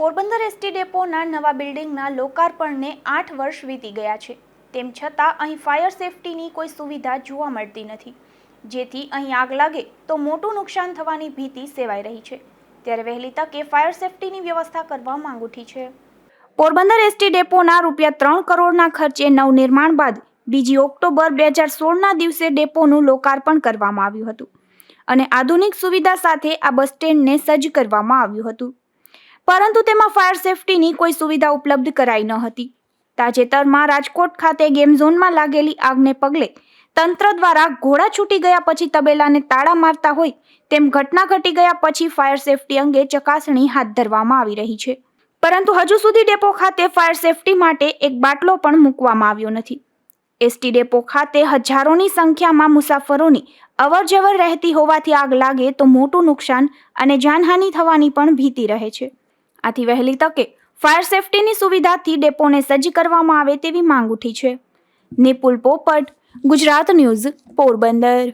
Porbandar ST ડેપોના નવા બિલ્ડિંગના લોકાર્પણને આઠ વર્ષ વીતી ગયા છે. તેમ છતાં અહીં ફાયર સેફટીની કોઈ સુવિધા જોવા મળતી નથી. જેથી અહીં આગ લાગે તો મોટું નુકસાન થવાની ભીતિ સેવાઈ રહી છે. ત્યારે વહેલી તકે ફાયર સેફટીની વ્યવસ્થા કરવા માંગ ઉઠી છે. પોરબંદર એસટી ડેપોના રૂપિયા ત્રણ કરોડના ખર્ચે નવનિર્માણ બાદ બીજી ઓક્ટોબર બે હજાર સોળના દિવસે ડેપોનું લોકાર્પણ કરવામાં આવ્યું હતું. અને આધુનિક સુવિધા સાથે આ બસ સ્ટેન્ડને સજ્જ કરવામાં આવ્યું હતું. પરંતુ તેમાં ફાયર સેફટીની કોઈ સુવિધા ઉપલબ્ધ કરાઈ ન હતી. તાજેતરમાં રાજકોટ ખાતે ગેમ ઝોનમાં લાગેલી આગને પગલે તંત્ર દ્વારા ઘોડા છૂટી ગયા પછી તબેલાને તાળા મારતા હોય તેમ ઘટના ઘટી ગયા પછી ફાયર સેફટી અંગે ચકાસણી હાથ ધરવામાં આવી રહી છે. પરંતુ હજુ સુધી ડેપો ખાતે ફાયર સેફટી માટે એક બાટલો પણ મૂકવામાં આવ્યો નથી. એસટી ડેપો ખાતે હજારોની સંખ્યામાં મુસાફરોની અવરજવર રહેતી હોવાથી આગ લાગે તો મોટું નુકસાન અને જાનહાનિ થવાની પણ ભીતિ રહે છે. આથી વહેલી તકે ફાયર સેફટીની સુવિધાથી ડેપોને સજ્જ કરવામાં આવે તેવી માંગ ઉઠી છે. નિપુલ પોપટ, ગુજરાત ન્યૂઝ, પોરબંદર.